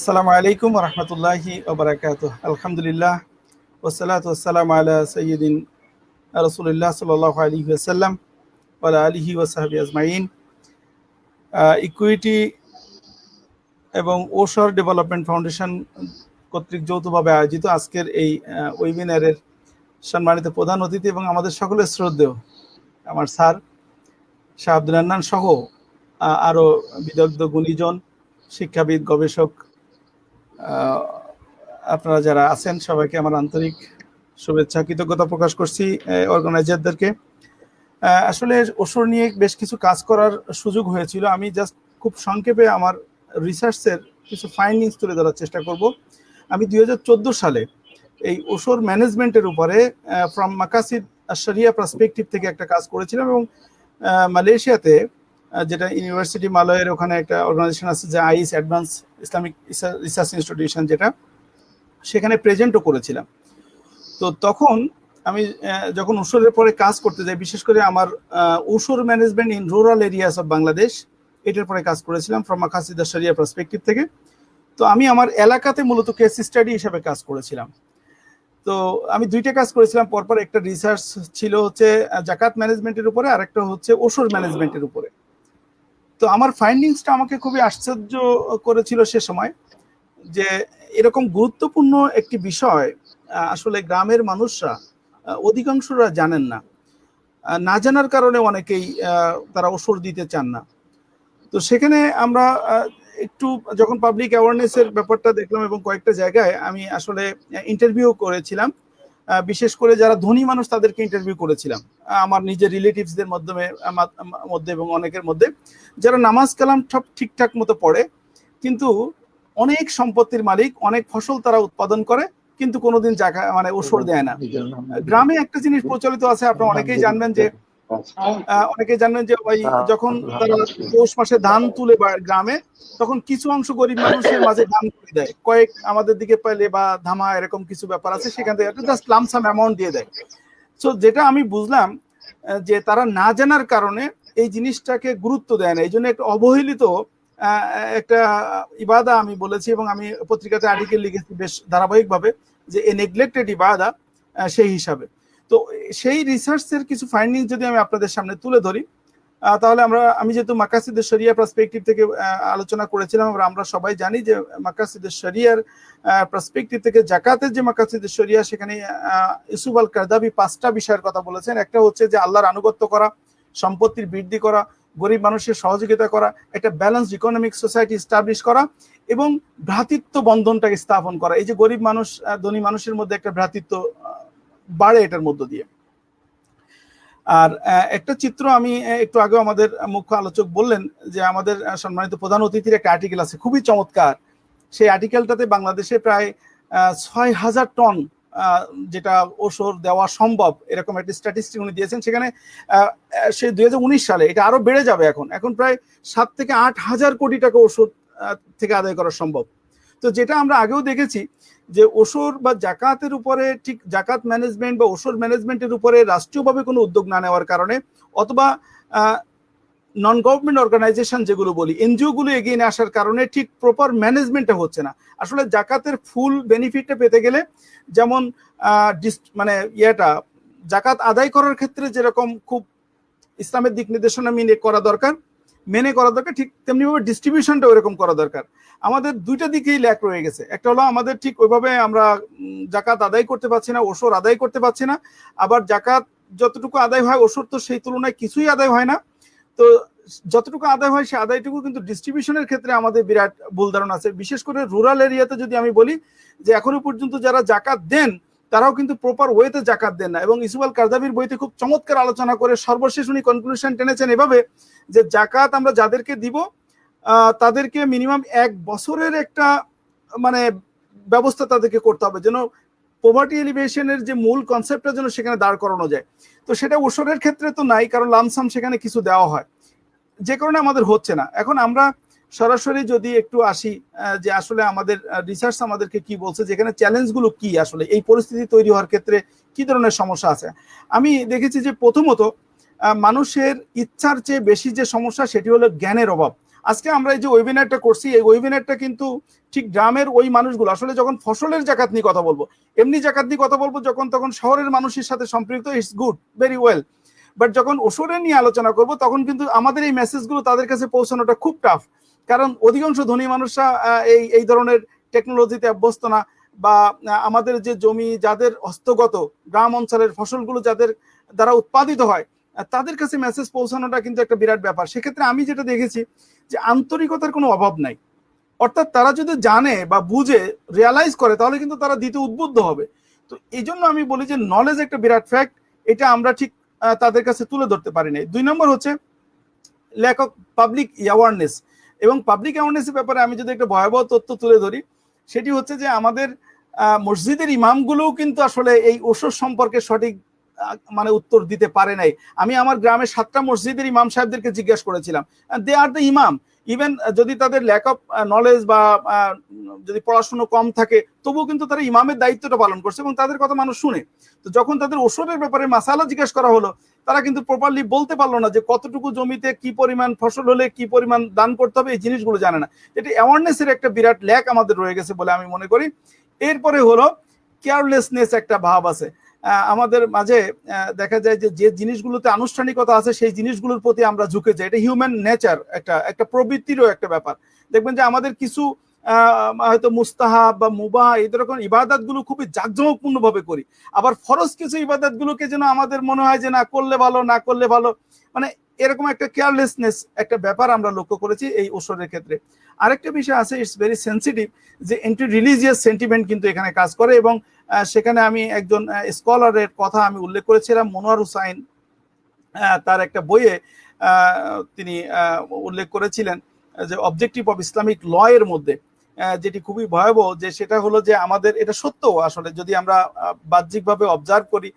আসসালামু আলাইকুম রহমতুল্লাহি ওবরাকাত আলহামদুলিল্লাহ ওসালাত ওসালাম আলা সৈয়দিন রসুল্লাহ সাল আলী ওসাল্লাম ওলা আলিহি ওসাহাবি আজমাইন। ইকুইটি এবং ওশর ডেভেলপমেন্ট ফাউন্ডেশন কর্তৃক যৌথভাবে আয়োজিত আজকের এই ওয়েবিনারের সম্মানিত প্রধান অতিথি এবং আমাদের সকলের শ্রদ্ধেয় আমার স্যার শাহ আব্দুল হান্নান সহ আরও বিদগ্ধ গুণীজন, শিক্ষাবিদ, গবেষক আপনারা যারা আছেন, সবাইকে আমার আন্তরিক শুভেচ্ছা, কৃতজ্ঞতা প্রকাশ করছি অর্গানাইজারদেরকে আসলে ওসর নিয়ে বেশ কিছু কাজ করার সুযোগ হয়েছিল। আমি জাস্ট খুব সংক্ষেপে আমার রিসার্চের কিছু ফাইন্ডিংস তুলে ধরার চেষ্টা করব। আমি দুই হাজার চোদ্দ সালে এই ওসর ম্যানেজমেন্টের উপরে ফ্রম মাকাসিদ শরিয়া পার্সপেক্টিভ থেকে একটা কাজ করেছিলাম এবং মালয়েশিয়াতে যেটা ইউনিভার্সিটি মালয়ের ওখানে একটা অর্গানাইজেশন আছে যে ice advance Islamic research institution যেটা, সেখানে প্রেজেন্টও করেছিলাম। তো তখন আমি যখন উসরের পরে কাজ করতে যাই, বিশেষ করে আমার উসর management in rural areas of Bangladesh এটার পরে কাজ করেছিলাম ফ্রম আকাশিদা শরিয়া পার্সপেক্টিভ থেকে। তো আমি আমার এলাকাতে মূলত কেস স্টাডি হিসাবে কাজ করেছিলাম। তো আমি দুইটা কাজ করেছিলাম, পরপর একটা রিসার্চ ছিল হচ্ছে জাকাত ম্যানেজমেন্টের উপরে আর একটা হচ্ছে ওসর ম্যানেজমেন্টের উপরে। তো আমার ফাইন্ডিংসটা আমাকে খুবই আশ্চর্য করেছিল সে সময় যে এরকম গুরুত্বপূর্ণ একটি বিষয় আসলে গ্রামের মানুষরা অধিকাংশরা জানেন না। না জানার কারণে অনেকেই তারা ওসর দিতে চান না। তো সেখানে আমরা একটু যখন পাবলিক অ্যাওয়ারনেসের ব্যাপারটা দেখলাম এবং কয়েকটা জায়গায় আমি আসলে ইন্টারভিউ করেছিলাম বিশেষ করে যারা ধনী মানুষ তাদেরকে ইন্টারভিউ করেছিলাম। আমার নিজের রিলেটিভসদের মাধ্যমে মধ্যে এবং অনেকের মধ্যে। যারা নামাজ কালাম সব ঠিকঠাক মতো পড়ে কিন্তু অনেক সম্পত্তির মালিক অনেক ফসল তারা উৎপাদন করে কিন্তু কোনোদিন জায়গা মানে ওষুধ দেয় না। গ্রামে একটা জিনিস প্রচলিত আছে আপনারা অনেকেই জানবেন যে অনেকে জানেন যে ওই যখন তারা পৌষ মাসে ধান তুলে গ্রামে তখন কিছু অংশ গরিব মানুষের মাঝে ধান তুলে দেয়। কয়েক আমাদের দিকে পাইলে বা ধামা এরকম কিছু ব্যাপার আছে সেখান থেকে একটা জাস্ট লামসাম অ্যামাউন্ট দিয়ে দেয়। সো যেটা আমি বুঝলাম যে তারা না জানার কারণে এই জিনিসটাকে গুরুত্ব দেয় না। এই জন্য একটা অবহেলিত একটা ইবাদা আমি বলেছি এবং আমি পত্রিকাতে আর্টিকেল লিখেছি বেশ ধারাবাহিকভাবে যে এ নেগলেক্টেড ইবাদা সেই হিসাবে। তো সেই রিসার্চের কিছু ফাইন্ডিং যদি আমি আপনাদের সামনে তুলে ধরি তাহলে আমরা, আমি যেহেতু মাকাসিদের শরিয়া পার্সপেক্টিভ থেকে আলোচনা করেছিলাম, আমরা সবাই জানি যে মাকাসিদের শরিয়ার পার্সপেক্টিভ থেকে জাকাতের যে মাকাসিদের শরিয়া, সেখানে ইসুফ আল কারদাবি পাঁচটা বিষয়ের কথা বলেছেন। একটা হচ্ছে যে আল্লাহর আনুগত্য করা, সম্পত্তির বৃদ্ধি করা, গরিব মানুষের সহযোগিতা করা, একটা ব্যালেন্স ইকোনমিক সোসাইটি স্টাবলিশ করা এবং ভ্রাতৃত্ব বন্ধনটাকে স্থাপন করা। এই যে গরিব মানুষ ধনী মানুষের মধ্যে একটা ভ্রাতৃত্ব বাড়ে এটার মধ্য দিয়ে। আর একটা চিত্র আমি একটু আগে আমাদের মুখ্য আলোচক বললেন যে আমাদের সম্মানিত প্রধান অতিথির একটা আর্টিকেল আছে, খুবই চমৎকার। সেই আর্টিকেলটাতে বাংলাদেশে প্রায় ছয় হাজার টন যেটা ওষুধ দেওয়া সম্ভব, এরকম একটা স্ট্যাটিস্টিক উনি দিয়েছেন। সেখানে সে দুই সালে, এটা আরও বেড়ে যাবে এখন। এখন প্রায় সাত থেকে আট হাজার কোটি টাকা ওষুধ থেকে আদায় করা সম্ভব। তো যেটা আমরা আগেও দেখেছি যে ওষুধ বা জাকাতের উপরে ঠিক জাকাত ম্যানেজমেন্ট বা ওষুধ ম্যানেজমেন্টের উপরে রাষ্ট্রীয়ভাবে কোনো উদ্যোগ না নেওয়ার কারণে অথবা নন গভর্নমেন্ট অর্গানাইজেশন যেগুলো বলি এনজিও গুলো এগিয়ে নিয়ে আসার কারণে ঠিক প্রপার ম্যানেজমেন্টটা হচ্ছে না। আসলে জাকাতের ফুল বেনিফিটটা পেতে গেলে যেমন মানে ইয়েটা, জাকাত আদায় করার ক্ষেত্রে যেরকম খুব ইসলামের দিক নির্দেশনা মেনে করা দরকার মেনে করা দরকার, ঠিক তেমনিভাবে ডিস্ট্রিবিউশনটা ওইরকম করা দরকার। আমাদের দুইটা দিকেই ল্যাক রয়ে গেছে। একটা হলো আমাদের ঠিক ওইভাবে আমরা জাকাত আদায় করতে পারছি না, ওষুধ আদায় করতে পারছি না। আবার জাকাত যতটুকু আদায় হয় ওষুধ তো সেই তুলনায় কিছুই আদায় হয় না। তো যতটুকু আদায় হয় সে আদায়টুকু কিন্তু ডিস্ট্রিবিউশনের ক্ষেত্রে আমাদের বিরাট ভুল ধারণা আছে। বিশেষ করে রুরাল এরিয়াতে যদি আমি বলি, যে এখনও পর্যন্ত যারা জাকাত দেন তারাও কিন্তু প্রপার ওয়েতে জাকাত দেন না। এবং ইসুবাল কারদাবির বইতে খুব চমৎকার আলোচনা করে সর্বশেষ উনি কনক্লুশন টেনেছেন এভাবে যে জাকাত আমরা যাদেরকে দিব তাদেরকে মিনিমাম এক বছরের একটা মানে ব্যবস্থা তাদেরকে করতে হবে যেন পোভার্টি এলিভেশনের যে মূল কনসেপ্টটা যেন সেখানে দাঁড় করানো যায়। তো সেটা ওষুধের ক্ষেত্রে তো নাই, কারণ লামসাম সেখানে কিছু দেওয়া হয়। যে কারণে আমাদের হচ্ছে না। এখন আমরা সরাসরি যদি একটু আসি যে আসলে আমাদের রিসার্চ আমাদেরকে কি বলছে যেখানে চ্যালেঞ্জগুলো কি আসলে, এই পরিস্থিতি তৈরি হওয়ার ক্ষেত্রে কি ধরনের সমস্যা আছে? আমি দেখেছি যে প্রথমত মানুষের ইচ্ছার চেয়ে বেশি যে সমস্যা, সেটি হলো জ্ঞানের অভাব। আজকে আমরা এই যে ওয়েবিনারটা করছি, এই ওয়েবিনারটা কিন্তু ঠিক গ্রামের ওই মানুষগুলো, আসলে যখন ফসলের জাকাত নিয়ে কথা বলব, এমনি জাকাত নিয়ে কথা বলব যখন, তখন শহরের মানুষের সাথে সম্পৃক্ত it's good very well but যখন ওষুধে নিয়ে আলোচনা করব, তখন কিন্তু আমাদের এই মেসেজগুলো তাদের কাছে পৌঁছানোটা খুব টাফ কারণ অধিকাংশ ধনী মানুষরা এই এই ধরনের টেকনোলজিতে অভ্যস্ত না বা আমাদের যে জমি যাদের হস্তগত, গ্রাম অঞ্চলের ফসলগুলো যাদের দ্বারা উৎপাদিত হয় তাদের কাছে মেসেজ পৌঁছানোটা কিন্তু একটা বিরাট ব্যাপার। সেক্ষেত্রে আমি যেটা দেখেছি যে আন্তরিকতার কোনো অভাব নাই। অর্থাৎ তারা যদি জানে বা বুঝে রিয়ালাইজ করে, তাহলে কিন্তু তারা দিতে উদ্বুদ্ধ হবে। তো এই জন্য আমি বলি যে নলেজ একটা বিরাট ফ্যাক্ট এটা আমরা ঠিক তাদের কাছে তুলে ধরতে পারি নাই। দুই নম্বর হচ্ছে ল্যাক অফ পাবলিক অ্যাওয়ারনেস এবং পাবলিক অ্যাওয়ারনেসের ব্যাপারে আমি যদি একটা ভয়াবহ তথ্য তুলে ধরি, সেটি হচ্ছে যে আমাদের মসজিদের ইমামগুলোও কিন্তু আসলে এই ওষুধ সম্পর্কে সঠিক মানে উত্তর দিতে পারে নাই। আমি আমার গ্রামের সাতটা মসজিদের ইমাম সাহেবদেরকে জিজ্ঞাসা করেছিলাম দে আর দ্য ইমাম ইভেন যদি তাদের ল্যাক অফ নলেজ বা যদি পড়াশুনো কম থাকে, তবুও কিন্তু তারা ইমামের দায়িত্বটা পালন করছে এবং তাদের কথা মানুষ শুনে। তো যখন তাদের ওষুধের ব্যাপারে মাসালা জিজ্ঞাসা করা হলো, তারা কিন্তু প্রপারলি বলতে পারল না যে কতটুকু জমিতে কি পরিমাণ ফসল হলে কি পরিমাণ দান করতে হবে, এই জিনিসগুলো জানে না। এটা অ্যাওয়ারনেসের একটা বিরাট ল্যাক আমাদের রয়ে গেছে বলে আমি মনে করি। এরপরে হলো কেয়ারলেসনেস একটা ভাব আছে। আমাদের মাঝে দেখা যায় যে যে জিনিসগুলোতে আনুষ্ঠানিকতা আছে, সেই জিনিসগুলোর প্রতি আমরা ঝুঁকে যাই। এটা হিউম্যান নেচার একটা একটা প্রবৃত্তিরও একটা ব্যাপার। দেখবেন যে, আমাদের কিছু হয়তো মুস্তাহাব বা মুবাহ, এই ধরনের ইবাদতগুলো খুবই জাঁকজমকপূর্ণ ভাবে করি। আবার ফরজ কিছু ইবাদত গুলোকে যেন আমাদের মনে হয় যে, না, করলে ভালো, না করলে ভালো মানে এরকম একটা কেয়ারলেসনেস একটা ব্যাপার আমরা লক্ষ্য করেছি এই ওষুধের ক্ষেত্রে। আরেকটা বিষয় আছে ইটস ভেরি সেন্সিটিভ যে এন্টি রিলিজিয়াস সেন্টিমেন্ট কিন্তু এখানে কাজ করে এবং সেখানে আমি একজন স্কলারের কথা আমি উল্লেখ করেছিলাম, মনোয়ার হুসাইন তার একটা বইয়ে তিনি উল্লেখ করেছিলেন যে অবজেক্টিভ অফ ইসলামিক ল এর মধ্যে। যেটি খুবই ভয়াবহ যে সেটা হলো যে আমাদের, এটা সত্য আসলে যদি আমরা বাহ্যিকভাবে অবজার্ভ করি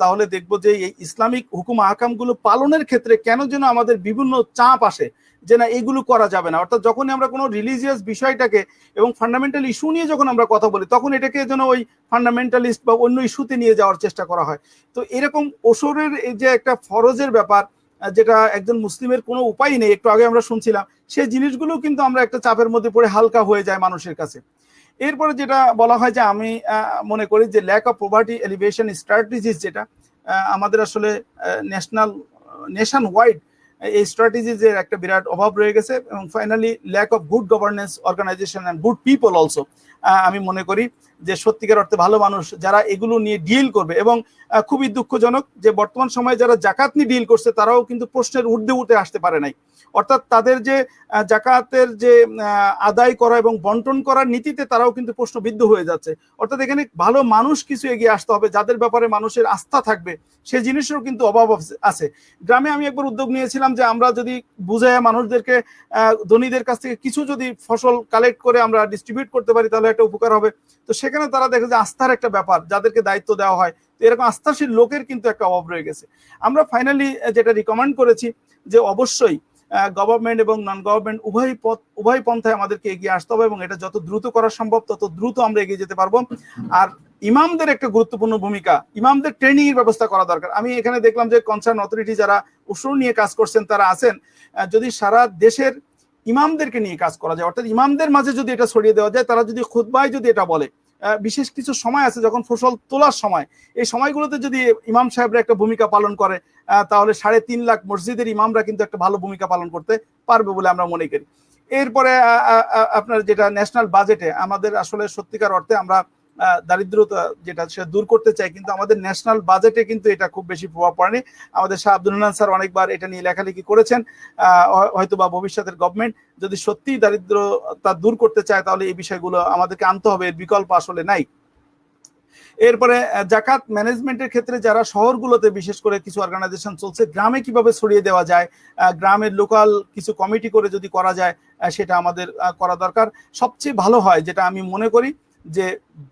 তাহলে দেখব যে এই ইসলামিক হুকুম আহকামগুলো পালনের ক্ষেত্রে কেন যেন আমাদের বিভিন্ন চাপ আসে যে না, এগুলো করা যাবে না। অর্থাৎ যখনই আমরা কোনো রিলিজিয়াস বিষয়টাকে এবং ফান্ডামেন্টাল ইস্যু নিয়ে যখন আমরা কথা বলি, তখন এটাকে যেন ওই ফান্ডামেন্টালিস্ট বা অন্য ইস্যুতে নিয়ে যাওয়ার চেষ্টা করা হয়। তো এরকম ওসরের যে একটা ফরজের ব্যাপার যেটা একজন মুসলিমের কোনো উপায় নেই, একটু আগে আমরা শুনছিলাম সেই জিনিসগুলো কিন্তু আমরা একটা চাপের মধ্যে পড়ে হালকা হয়ে যায় মানুষের কাছে। এরপরে যেটা বলা হয় যে আমি মনে করি যে lack of poverty alleviation strategies যেটা আমাদের আসলে ন্যাশনাল নেশন ওয়াইড এই স্ট্র্যাটেজিজের একটা বিরাট অভাব রয়ে গেছে। এবং finally lack of good governance organization and good people also আমি মনে করি যে সত্যিকার অর্থে ভালো মানুষ যারা এগুলো নিয়ে ডিল করবে এবং খুবই দুঃখজনক যে বর্তমান সময়ে যারা জাকাত নিয়ে ডিল করছে তারাও কিন্তু প্রশ্নের ঊর্ধ্বে উঠে আসতে পারে নাই। অর্থাৎ তাদের যে জাকাতের যে আদায় করা এবং বন্টন করার নীতিতে তারাও কিন্তু প্রশ্নবিদ্ধ হয়ে যাচ্ছে। অর্থাৎ এখানে ভালো মানুষ কিছু এগিয়ে আসতে হবে, যাদের ব্যাপারে মানুষের আস্থা থাকবে সেই জিনিসেরও কিন্তু অভাব আছে। গ্রামে আমি একবার উদ্যোগ নিয়েছিলাম যে আমরা যদি বুঝায় মানুষদেরকে ধনীদের কাছ থেকে কিছু যদি ফসল কালেক্ট করে আমরা ডিস্ট্রিবিউট করতে পারি তাহলে একটা উপকার হবে। তো সেখানে তারা দেখে যে আস্থার একটা ব্যাপার যাদেরকে দায়িত্ব দেওয়া হয়। তো এরকম আস্থাশীল লোকের কিন্তু একটা অভাব রয়ে গেছে। আমরা ফাইনালি যেটা রিকমেন্ড করেছি যে অবশ্যই গভর্নমেন্ট এবং নন গভর্নমেন্ট উভয় পথ, উভয় পন্থায় আমাদেরকে এগিয়ে আসতে হবে এবং এটা যত দ্রুত করা সম্ভব, তত দ্রুত আমরা এগিয়ে যেতে পারব। আর ইমামদের একটা গুরুত্বপূর্ণ ভূমিকা, ইমামদের ট্রেনিং এর ব্যবস্থা করা দরকার। আমি এখানে দেখলাম যে কনসার্ন অথরিটি যারা উসুর নিয়ে কাজ করছেন, তারা আছেন। যদি সারা দেশের ইমামদেরকে নিয়ে কাজ করা যায়। অর্থাৎ ইমামদের মাঝে যদি এটা ছড়িয়ে দেওয়া যায়, তারা যদি খুতবায় যদি এটা বলে বিশেষ কিছু সময় আছে যখন ফসল তোলার সময়, এই সময়গুলোতে যদি ইমাম সাহেবরা একটা ভূমিকা পালন করে তাহলে সাড়ে তিন লাখ মসজিদের ইমামরা কিন্তু একটা ভালো ভূমিকা পালন করতে পারবে বলে আমরা মনে করি। এরপরে আপনার যেটা ন্যাশনাল বাজেটে আমাদের আসলে সত্যিকার অর্থে আমরা দারিদ্রতা যেটা সেটা দূর করতে চাই কিন্তু আমাদের ন্যাশনাল বাজেটে কিন্তু এটা খুব বেশি প্রভাব পড়েনি। আমাদের শাহ আব্দুল হান্নান স্যার অনেকবার এটা নিয়ে লেখালেখি করেছেন হয়তো বা ভবিষ্যতের গভর্নমেন্ট যদি সত্যি দারিদ্রতা দূর করতে চায়, তাহলে এই বিষয়গুলো আমাদেরকে আনতে হবে, এর বিকল্প আসলে নাই। এরপরে জাকাত ম্যানেজমেন্টের ক্ষেত্রে যারা শহরগুলোতে বিশেষ করে কিছু অর্গানাইজেশন চলছে, গ্রামে কীভাবে ছড়িয়ে দেওয়া যায় গ্রামের লোকাল কিছু কমিটি করে যদি করা যায় সেটা আমাদের করা দরকার। সবচেয়ে ভালো হয়, যেটা আমি মনে করি যে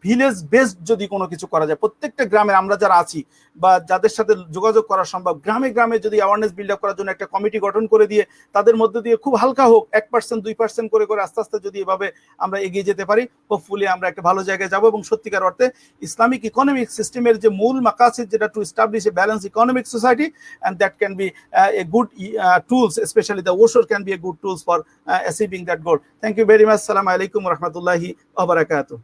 ভিলেজ বেসড যদি কোনো কিছু করা যায়, প্রত্যেকটা গ্রামে আমরা যারা আছি বা যাদের সাথে যোগাযোগ করা সম্ভব, গ্রামে গ্রামে যদি অ্যাওয়ারনেস বিল্ড আপ করার জন্য একটা কমিটি গঠন করে দিয়ে তাদের মধ্যে দিয়ে খুব হালকা হোক, এক পার্সেন্ট দুই পার্সেন্ট করে করে আস্তে আস্তে যদি এভাবে আমরা এগিয়ে যেতে পারি হোপফুলি আমরা একটা ভালো জায়গায় যাব এবং সত্যিকার অর্থে ইসলামিক ইকোনমিক সিস্টেমের যে মূল মাকাসিদ যেটা to establish a balance economic society and that can be a good tools specially the ওশোর can be a good tools for achieving that goal thank you very much সালাম আলাইকুম রহমতুল্লাহি আবরাকাতু